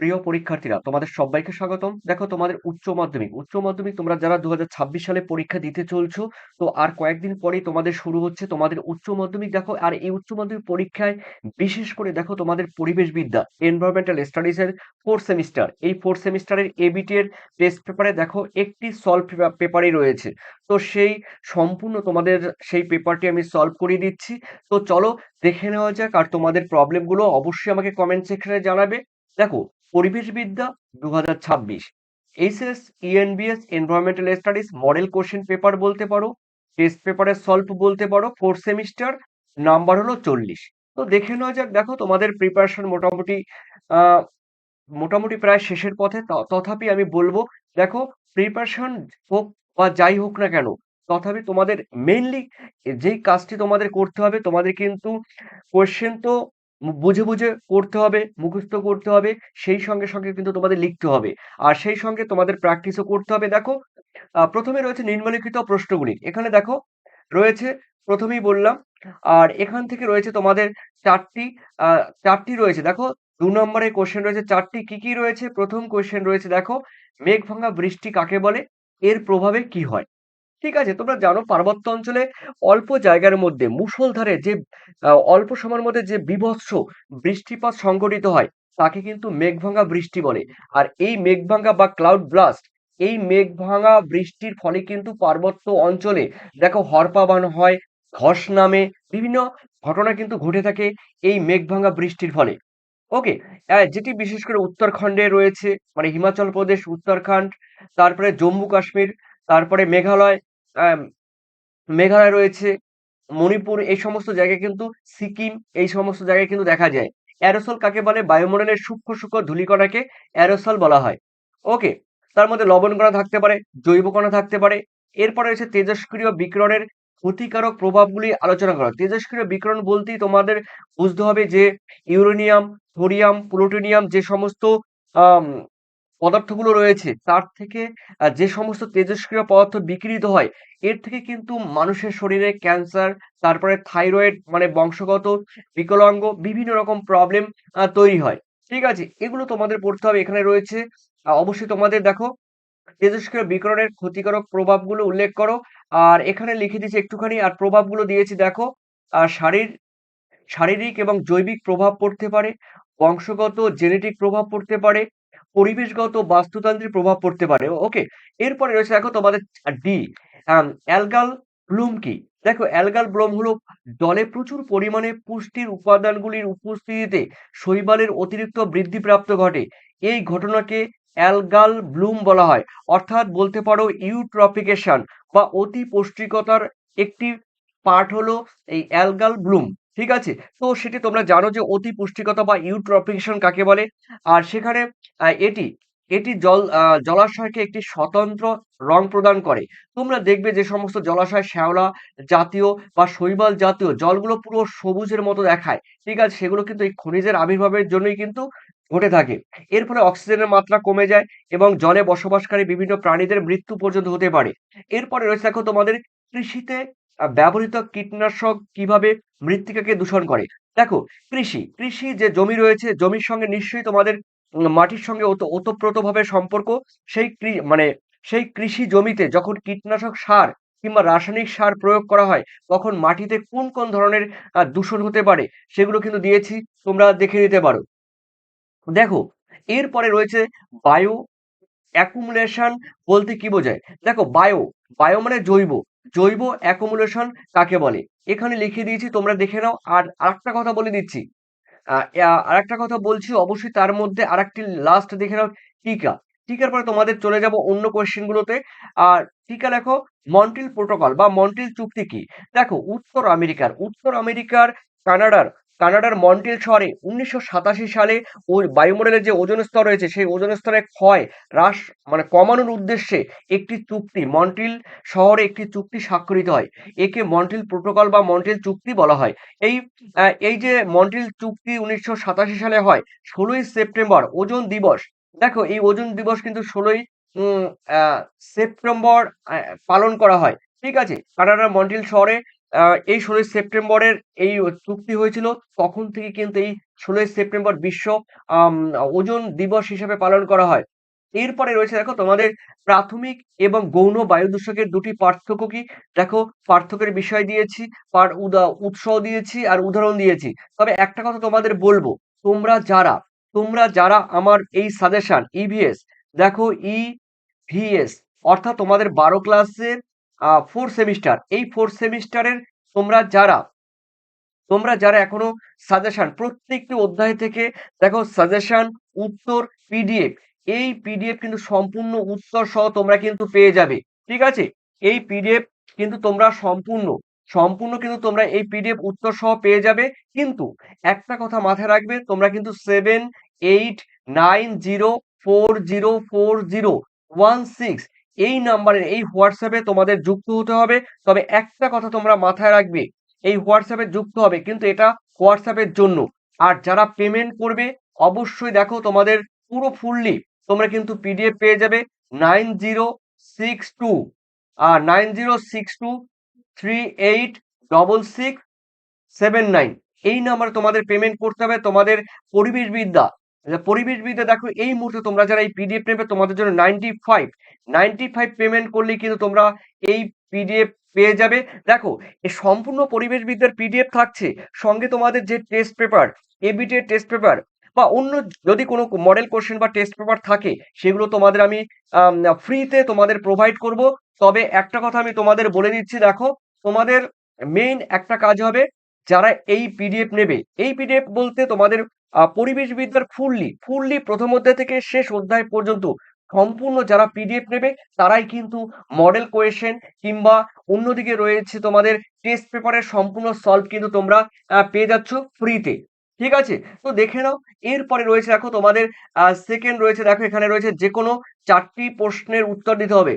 প্রিয় পরীক্ষার্থীরা, তোমাদের সবাইকে স্বাগতম। দেখো, তোমাদের উচ্চ মাধ্যমিক। উচ্চ মাধ্যমিক তোমরা যারা দু হাজার ছাব্বিশ সালে পরীক্ষা দিতে চলছো, তো আর কয়েকদিন পরেই তোমাদের শুরু হচ্ছে তোমাদের উচ্চ মাধ্যমিক। দেখো, আর এই উচ্চ মাধ্যমিক পরীক্ষায় বিশেষ করে দেখো তোমাদের পরিবেশ বিদ্যা এনভায়রনমেন্টাল স্টাডিজ এর ফোর্থ সেমিস্টার এই ফোর্থ সেমিস্টারের এবিটি এর টেস্ট পেপারে দেখো একটি সলভ পেপারই রয়েছে। তো সেই সম্পূর্ণ তোমাদের সেই পেপারটি আমি সলভ করিয়ে দিচ্ছি। তো চলো দেখে নেওয়া যাক আর তোমাদের প্রবলেমগুলো অবশ্যই আমাকে কমেন্ট সেকশনে জানাবে। দেখো পরিবেশবিদ্যা দু হাজার ছাব্বিশ। HS ENVS environmental studies model question paper বলতে পারো টেস্ট পেপারের সলভ বলতে পারো ফোর্থ সেমিস্টার নাম্বার হলো চল্লিশ। তো দেখে নেওয়া যাক, দেখো তোমাদের প্রিপারেশন মোটামুটি মোটামুটি প্রায় শেষের পথে। তথাপি আমি বলব, দেখো প্রিপারেশন হোক বা যাই হোক না কেন, তথাপি তোমাদের মেইনলি যেই কাজটি তোমাদের করতে হবে, তোমাদের কিন্তু কোয়েশ্চেন তো বুঝে বুঝে করতে হবে, মুখস্থ করতে হবে, সেই সঙ্গে সঙ্গে কিন্তু তোমাদের লিখতে হবে। আর সেই সঙ্গে তোমাদের প্র্যাকটিসও করতে হবে। দেখো প্রথমে রয়েছে নিম্নলিখিত প্রশ্নগুলি। এখানে দেখো, রয়েছে, প্রথমেই বললাম, আর এখান থেকে রয়েছে তোমাদের চারটি চারটি রয়েছে। দেখো, দু নম্বরে কোশ্চেন রয়েছে, চারটি কি কি রয়েছে? প্রথম কোশ্চেন রয়েছে, দেখো মেঘ ভাঙা বৃষ্টি কাকে বলে? এর প্রভাবে কি হয়? ঠিক আছে, তোমরা জানো পার্বত্য অঞ্চলে অল্প জায়গার মধ্যে মুষলধারে যে অল্প সময়ের মধ্যে যে বিভৎস বৃষ্টিপাত সংঘটিত হয়, তাকে কিন্তু মেঘভাঙ্গা বৃষ্টি বলে। আর এই মেঘভাঙ্গা বা ক্লাউড ব্লাস্ট এই মেঘভাঙ্গা বৃষ্টির ফলে কিন্তু পার্বত্য অঞ্চলে দেখো হরপাবান হয়, ধস নামে, বিভিন্ন ঘটনা কিন্তু ঘটে থাকে এই মেঘভাঙ্গা বৃষ্টির ফলে। ওকে যেটি বিশেষ করে উত্তরাখণ্ডে রয়েছে মানে হিমাচল প্রদেশ, উত্তরাখণ্ড, তারপরে জম্মু কাশ্মীর, তারপরে মেঘালয় মেঘালয় রয়েছে, মণিপুর এই সমস্ত জায়গায় কিন্তু, সিকিম এই সমস্ত জায়গায় কিন্তু দেখা যায়। অ্যারোসল কাকে বলে? বায়ুমণ্ডলের সূক্ষ্ম সূক্ষ্ম ধূলিকণাকে অ্যারোসল বলা হয়। ওকে, তার মধ্যে লবণ কণা থাকতে পারে, জৈব কণা থাকতে পারে। এরপরে রয়েছে তেজস্ক্রিয় বিকিরণের ক্ষতিকারক প্রভাবগুলি আলোচনা করা। তেজস্ক্রিয় বিকিরণ বলতেই তোমাদের বুঝতে হবে যে, ইউরেনিয়াম থোরিয়াম প্লুটোনিয়াম যে সমস্ত পদার্থগুলো রয়েছে, তার থেকে যে সমস্ত তেজস্ক্রিয় পদার্থ বিকৃত হয়, এর থেকে কিন্তু মানুষের শরীরে ক্যান্সার, তারপরে থাইরয়েড মানে বংশগত বিকলাঙ্গ, বিভিন্ন রকম প্রবলেম তৈরি হয়। ঠিক আছে? এগুলো তোমাদের পড়তে হবে। এখানে রয়েছে অবশ্যই তোমাদের দেখো তেজস্ক্রিয় বিকরণের ক্ষতিকারক প্রভাবগুলো উল্লেখ করো। আর এখানে লিখে দিয়েছি একটুখানি, আর প্রভাবগুলো দিয়েছি দেখো আর শারীর, শারীরিক এবং জৈবিক প্রভাব পড়তে পারে, বংশগত, জেনেটিক প্রভাব পড়তে পারে পরিবেশগত বাস্তুতান্ত্রিক প্রভাব পড়তে পারে। ওকে এরপরে রয়েছে দেখো তোমাদের ডি অ্যালগাল ব্লুম কি? দেখো অ্যালগাল ব্লুম হলো জলে প্রচুর পরিমাণে পুষ্টির উপাদানগুলির উপস্থিতিতে শৈবালের অতিরিক্ত বৃদ্ধিপ্রাপ্ত ঘটে। এই ঘটনাকে অ্যালগাল ব্লুম বলা হয়। অর্থাৎ বলতে পারো ইউট্রপিকেশন বা অতি পুষ্টিকতার একটি পার্ট হলো এই অ্যালগাল ব্লুম ঠিক আছে? তো সেটি তোমরা জানো যে অতি পুষ্টিকতা বা ইউট্রপিকেশন কাকে বলে? আর সেখানে এটি এটি জল জলাশয়কে একটি স্বতন্ত্র রং প্রদান করে। তোমরা দেখবে যে সমস্ত জলাশয় শ্যাওলা জাতীয় বা শৈবাল জাতীয় জলগুলো পুরো সবুজের মতো দেখায়। ঠিক আছে? সেগুলো কিন্তু এই খনিজের আবির্ভাবের জন্যই কিন্তু ঘটে থাকে। এর ফলে অক্সিজেনের মাত্রা কমে যায় এবং জলে বসবাসকারী বিভিন্ন প্রাণীদের মৃত্যু পর্যন্ত হতে পারে। এরপরে রয়েছে দেখো তোমাদের কৃষিতে ব্যবহৃত কীটনাশক কীভাবে মৃত্তিকাকে দূষণ করে? দেখো, কৃষি কৃষি যে জমি রয়েছে, জমির সঙ্গে নিশ্চয়ই তোমাদের মাটির সঙ্গে ওতপ্রোতভাবে সম্পর্ক। সেই মানে সেই কৃষি জমিতে যখন কীটনাশক সার কিংবা রাসায়নিক সার প্রয়োগ করা হয়, তখন মাটিতে কোন কোন ধরনের দূষণ হতে পারে, সেগুলো কিন্তু দিয়েছি, তোমরা দেখে নিতে পারো। দেখো, এরপরে রয়েছে বায়ো অ্যাকুমুলেশন বলতে কি বোঝায়? দেখো, বায়ো বায়ো মানে জৈব। জৈব অ্যাকোমোলেশন কাকে বলে? এখানে লিখে দিয়েছি, তোমরা দেখে নাও। আর আরেকটা কথা বলে দিচ্ছি। আর একটা কথা বলছি, অবশ্যই তার মধ্যে আর একটি লাস্ট দেখে নাও, টিকা। টিকার পরে তোমাদের চলে যাব অন্য কোয়েশ্চেনগুলোতে আর টিকা লেখো মন্টিল প্রোটোকল বা মন্টিল চুক্তি কি? দেখো, উত্তর আমেরিকার উত্তর আমেরিকার, কানাডার কানাডার মন্টিল শহরে উনিশশো সাতাশি সালে ওই বায়ুমণ্ডলের যে ওজন স্তর রয়েছে, সেই ওজন স্তরে ক্ষয় হ্রাস মানে কমানোর উদ্দেশ্যে একটি চুক্তি, মন্টিল শহরে একটি চুক্তি স্বাক্ষরিত হয়। একে মন্টিল প্রোটোকল বা মন্টিল চুক্তি বলা হয়। এই এই যে মন্টিল চুক্তি উনিশশো সাতাশি সালে হয়, ষোলোই সেপ্টেম্বর, ওজন দিবস। দেখো, এই ওজন দিবস কিন্তু ষোলোই সেপ্টেম্বর পালন করা হয়। ঠিক আছে? কানাডার মন্টিল শহরে এই ষোলোই সেপ্টেম্বরের এই চুক্তি হয়েছিল তখন থেকে কিন্তু এই ষোলোই সেপ্টেম্বর বিশ্ব ওজন দিবস হিসেবে পালন করা হয়। এরপরে রয়েছে দেখো তোমাদের প্রাথমিক এবং গৌণ বায়ু দূষকের দুটি পার্থক্য কি? দেখো পার্থক্যের বিষয় দিয়েছি, পার উদা উৎসও দিয়েছি আর উদাহরণ দিয়েছি। তবে একটা কথা তোমাদের বলব, তোমরা যারা তোমরা যারা আমার এই সাজেশন ইভিএস দেখো ইভিএস অর্থাৎ তোমাদের ১২ ক্লাসের 4 সেমিস্টার এই 4 সেমিস্টারের তোমরা যারা তোমরা যারা এখনও সাজেশন প্রত্যেকটি অধ্যায় থেকে দেখো সাজেশন, উত্তর, পিডিএফ এই পিডিএফ কিন্তু সম্পূর্ণ উত্তর সহ তোমরা কিন্তু পেয়ে যাবে। ঠিক আছে? এই পিডিএফ কিন্তু তোমরা সম্পূর্ণ, সম্পূর্ণ কিন্তু তোমরা এই পিডিএফ উত্তর সহ পেয়ে যাবে। কিন্তু একটা কথা মাথায় রাখবে তোমরা কিন্তু 7, 8, 9, 0, 4, 0, 4, 0, 1, 6 এই নাম্বারের এই হোয়াটসঅ্যাপে তোমাদের যুক্ত হতে হবে। তবে একটা কথা তোমরা মাথায় রাখবে, এই হোয়াটসঅ্যাপে যুক্ত হবে কিন্তু এটা হোয়াটসঅ্যাপের জন্য। আর যারা পেমেন্ট করবে অবশ্যই দেখো তোমাদের পুরো ফুললি তোমরা কিন্তু পিডিএফ পেয়ে যাবে নাইন জিরো সিক্স টু আর nine zero six two three eight double six seven nine এই নাম্বারে তোমাদের পেমেন্ট করতে হবে। তোমাদের পরিবেশবিদ্যা, পরিবেশবিদ্যা দেখো এই মুহূর্তে তোমরা যারা এই পিডিএফ নেবে তোমাদের জন্য 95, 95 পেমেন্ট করলেই কিন্তু তোমরা এই পিডিএফ পেয়ে যাবে। দেখো এই সম্পূর্ণ পরিবেশবিদ্যার পিডিএফ থাকছে। সঙ্গে তোমাদের যে টেস্ট পেপার, এবিটি এর টেস্ট পেপার বা অন্য যদি কোনো মডেল কোয়েশ্চেন বা টেস্ট পেপার থাকে সেগুলো তোমাদের আমি ফ্রিতে তোমাদের প্রোভাইড করব। তবে একটা কথা আমি তোমাদের বলে দিচ্ছি দেখো, তোমাদের মেইন একটা কাজ হবে যারা এই পিডিএফ নেবে, এই পিডিএফ বলতে তোমাদের পরিবেশবিদ্যার ফুললি, ফুললি প্রথম অধ্যায় থেকে শেষ অধ্যায় পর্যন্ত সম্পূর্ণ যারা পিডিএফ নেবে তারাই কিন্তু মডেল কোয়েশন কিংবা অন্যদিকে রয়েছে তোমাদের টেস্ট পেপারের সম্পূর্ণ সলভ কিন্তু তোমরা পেয়ে যাচ্ছ ফ্রিতে। ঠিক আছে? তো দেখে নাও। এরপরে রয়েছে দেখো তোমাদের সেকেন্ড রয়েছে দেখো এখানে রয়েছে যে কোনো চারটি প্রশ্নের উত্তর দিতে হবে।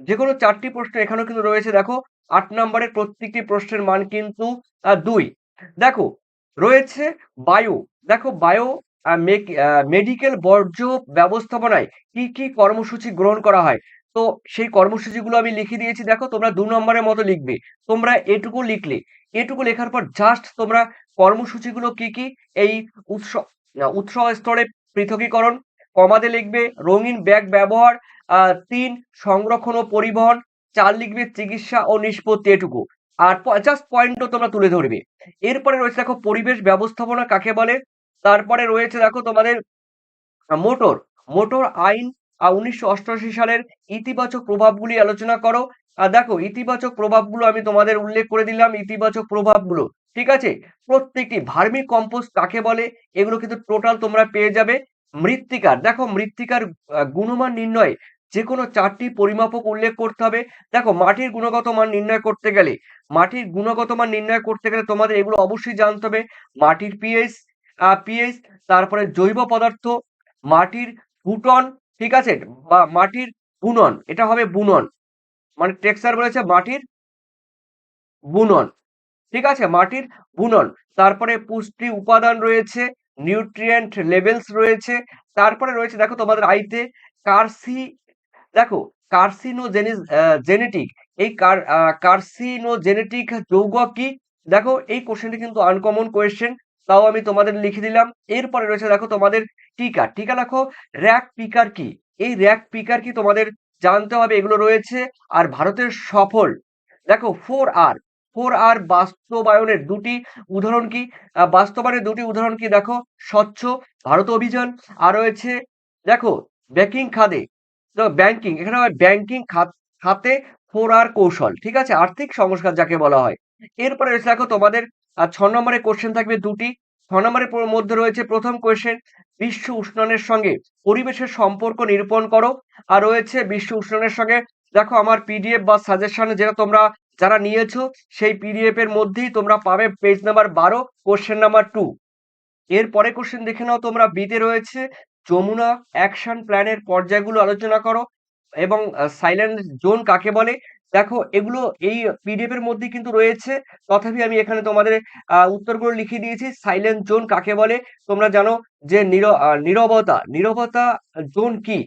যে কোনো চারটি প্রশ্ন এখানেও কিন্তু রয়েছে দেখো আট নম্বরের প্রত্যেকটি প্রশ্নের মান কিন্তু দুই দেখো রয়েছে বায়ু, দেখো বায়ো মেডিকেল বর্জ্য ব্যবস্থাপনায় কি, কি কর্মসূচি গ্রহণ করা হয়? তো সেই কর্মসূচিগুলো আমি লিখে দিয়েছি দেখো তোমরা দু নম্বরের মতো লিখবে। তোমরা এটুকু লিখলে। এটুকু লেখার পর জাস্ট তোমরা কর্মসূচিগুলো কি, কি এই উৎস উৎস স্তরে পৃথকীকরণ, কমাতে লিখবে রঙিন ব্যাগ ব্যবহার, ৩ সংরক্ষণ ও পরিবহন, ৪ লিখবে চিকিৎসা ও নিষ্পত্তি এটুকু। আর জাস্ট পয়েন্টও তোমরা তুলে ধরবে। এরপরে রয়েছে দেখো পরিবেশ ব্যবস্থাপনা কাকে বলে? তারপরে রয়েছে দেখো তোমাদের মোটর, মোটর আইন ১৯৮৮ সালের ইতিবাচক প্রভাবগুলি আলোচনা করো। আর দেখো ইতিবাচক প্রভাবগুলো আমি তোমাদের উল্লেখ করে দিলাম ইতিবাচক প্রভাবগুলো। ঠিক আছে? প্রত্যেকটি ভার্মি কম্পোস্ট কাকে বলে? এগুলো কিন্তু টোটাল তোমরা পেয়ে যাবে। মৃত্তিকার, দেখো মৃত্তিকার গুণমান নির্ণয়ে যেকোনো ৪ টি পরিমাপক উল্লেখ করতে হবে। দেখো মাটির গুণগত মান নির্ণয় করতে গেলে, মাটির গুণগত মান নির্ণয় করতে গেলে তোমাদের এগুলো অবশ্যই জানতে হবে। মাটির পিএইচ, পিএইচ তারপরে জৈব পদার্থ, মাটির ফুটন, ঠিক আছে? বা মাটির বুনন, এটা হবে বুনন। মানে টেক্সচার বলেছে মাটির বুনন। ঠিক আছে? মাটির বুনন। তারপরে পুষ্টি উপাদান রয়েছে, নিউট্রিয়েন্ট লেভেলস রয়েছে। তারপরে রয়েছে দেখো তোমাদের আইতে কার্সি দেখো কার্সিনোজেনিস জেনেটিক এই কার কার্সিনোজেনেটিক যৌগ কি? দেখো এই কোয়েশ্চেনটি কিন্তু আনকমন কোয়েশ্চেন। তাও আমি তোমাদের লিখে দিলাম। এরপরে রয়েছে দেখো তোমাদের টিকা। টিকা লেখো র‍্যাক পিকার কি? এই র‍্যাক পিকার কি তোমাদের জানতে হবে এগুলো রয়েছে। আর ভারতের সফল দেখো 4R, 4R বাস্তবায়নের দুটি উদাহরণ কি? বাস্তবায়নের দুটি উদাহরণ কি দেখো স্বচ্ছ ভারত অভিযান আর রয়েছে দেখো ব্যাকিং খাদে ব্যাংকিং এখানে ব্যাংকিং খাত 4R কৌশল। ঠিক আছে? আর্থিক সংস্কার যাকে বলা হয়। এরপরে দেখো তোমাদের, আ ৬ নম্বরের কোয়েশ্চেন থাকবে দুটি। ছ নম্বরের মধ্যে রয়েছে প্রথম কোয়েশ্চেন বিশ্ব উষ্ণায়নের সঙ্গে পরিবেশের সম্পর্ক নিরূপণ করো। আর রয়েছে বিশ্ব উষ্ণায়নের সঙ্গে, দেখো আমার পিডিএফ বা সাজেশন যেটা তোমরা, যারা নিয়েছো, সেই পিডিএফ এর মধ্যেই তোমরা পাবে page number ১২ question number two এর পরের কোয়েশ্চেন দেখে নাও তোমরা বি তে রয়েছে যমুনা অ্যাকশন প্ল্যানের পর্যায়গুলো আলোচনা করো এবং সাইলেন্ট জোন কাকে বলে? দেখো এগুলো এই পিডিএফ এর মধ্যেই কিন্তু রয়েছে। তথাপি আমি এখানে তোমাদের উত্তরগুলো লিখে দিয়েছি। সাইলেন্ট জোন কাকে বলে? তোমরা জানো যে নীরবতা, নীরবতা জোন কি?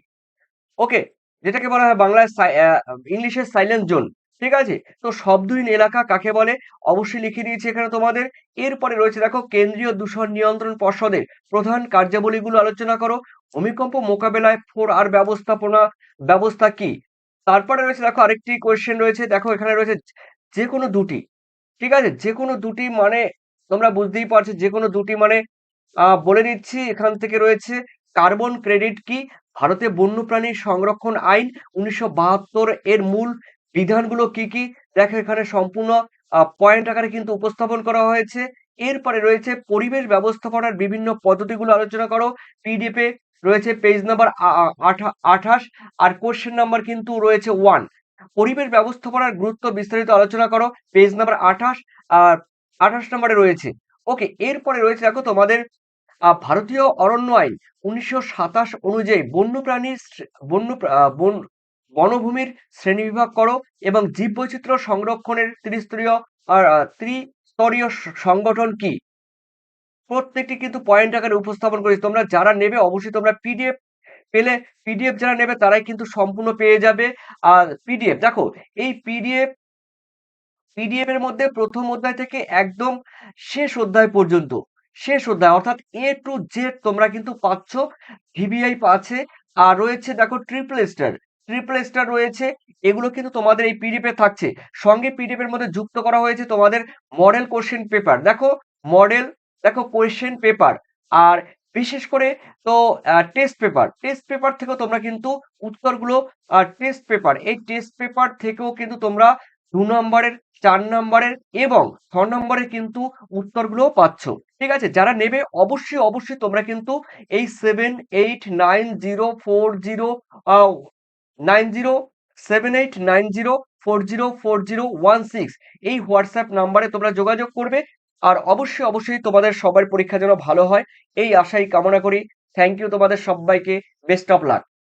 ওকে? যেটাকে বলা হয় বাংলায় সাই আ ইংলিশে সাইলেন্ট জোন। ঠিক আছে? তো শব্দহীন এলাকা কাকে বলে? অবশ্যই লিখে দিয়েছি এখানে তোমাদের। এরপরে রয়েছে দেখো, কেন্দ্রীয় দূষণ নিয়ন্ত্রণ পর্ষদের প্রধান কার্যাবলীগুলো আলোচনা করো। ভূমিকম্প মোকাবেলায় ফোর আর ব্যবস্থাপনা ব্যবস্থা কি? তারপরে রয়েছে দেখো, আরেকটি কোয়েশ্চেন রয়েছে। দেখো, এখানে রয়েছে যে কোনো দুটি। ঠিক আছে? যে কোনো দুটি মানে তোমরা বুঝতেই পারছ, যে কোনো দুটি মানে বলে দিচ্ছি এখান থেকে রয়েছে, কার্বন ক্রেডিট কি? ভারতে বন্যপ্রাণী সংরক্ষণ আইন উনিশশো বাহাত্তর এর মূল বিধানগুলো কি কি? দেখো এখানে সম্পূর্ণ পয়েন্ট আকারে কিন্তু উপস্থাপন করা হয়েছে। এরপরে রয়েছে পরিবেশ ব্যবস্থাপনার বিভিন্ন পদ্ধতিগুলো আলোচনা করো। পিডিএফ রয়েছে পেজ নাম্বার আঠাশ আর কোশ্চেন নাম্বার কিন্তু রয়েছে ওয়ান পরিবেশ ব্যবস্থাপনার গুরুত্ব বিস্তারিত আলোচনা করো। পেজ নাম্বার আঠাশ আর আঠাশ নাম্বারে রয়েছে। ওকে এরপরে রয়েছে দেখো তোমাদের ভারতীয় অরণ্য আইন। উনিশশো সাতাশ অনুযায়ী বন্যপ্রাণীর বন্য বন বনভূমির শ্রেণীবিভাগ করো এবং জীববৈচিত্র্য সংরক্ষণের ত্রিস্তরীয়, আর ত্রিস্তরীয় সংগঠন কি? প্রত্যেকটি কিন্তু পয়েন্ট আকারে উপস্থাপন করেছি। তোমরা যারা নেবে অবশ্যই তোমরা পিডিএফ পেলে। পিডিএফ যারা নেবে তারাই কিন্তু সম্পূর্ণ পেয়ে যাবে। আর পিডিএফ দেখো, এই পিডিএফ পিডিএফ এর মধ্যে প্রথম অধ্যায় থেকে একদম শেষ অধ্যায় পর্যন্ত, শেষ অধ্যায়, অর্থাৎ এ টু জেড তোমরা কিন্তু পাচ্ছ। ভিভিআই পাচ্ছে আর রয়েছে, দেখো ট্রিপল স্টার ট্রিপল স্টার রয়েছে। এগুলো কিন্তু তোমাদের এই পিডিএফ থাকছে। সঙ্গে পিডিএফ এর মধ্যে যুক্ত করা হয়েছে তোমাদের মডেল কোশ্চেন পেপার দেখো মডেল দেখো কোশ্চেন পেপার আর বিশেষ করে তো টেস্ট পেপার টেস্ট পেপার থেকেও তোমরা কিন্তু উত্তরগুলো টেস্ট পেপার এই টেস্ট পেপার থেকেও কিন্তু তোমরা দু নম্বরের, চার নম্বরের এবং ছ নম্বরের কিন্তু উত্তরগুলো পাচ্ছ। ঠিক আছে? যারা নেবে, অবশ্যই অবশ্যই তোমরা কিন্তু এই seven eight nine zero four zero nine zero seven eight nine zero four zero four zero one six. এই হোয়াটসঅ্যাপ নাম্বারে তোমরা যোগাযোগ করবে আর অবশ্যই অবশ্যই তোমাদের সবার পরীক্ষা যেন ভালো হয়। এই আশাই কামনা করি। থ্যাংক ইউ তোমাদের সবাইকে। Best of luck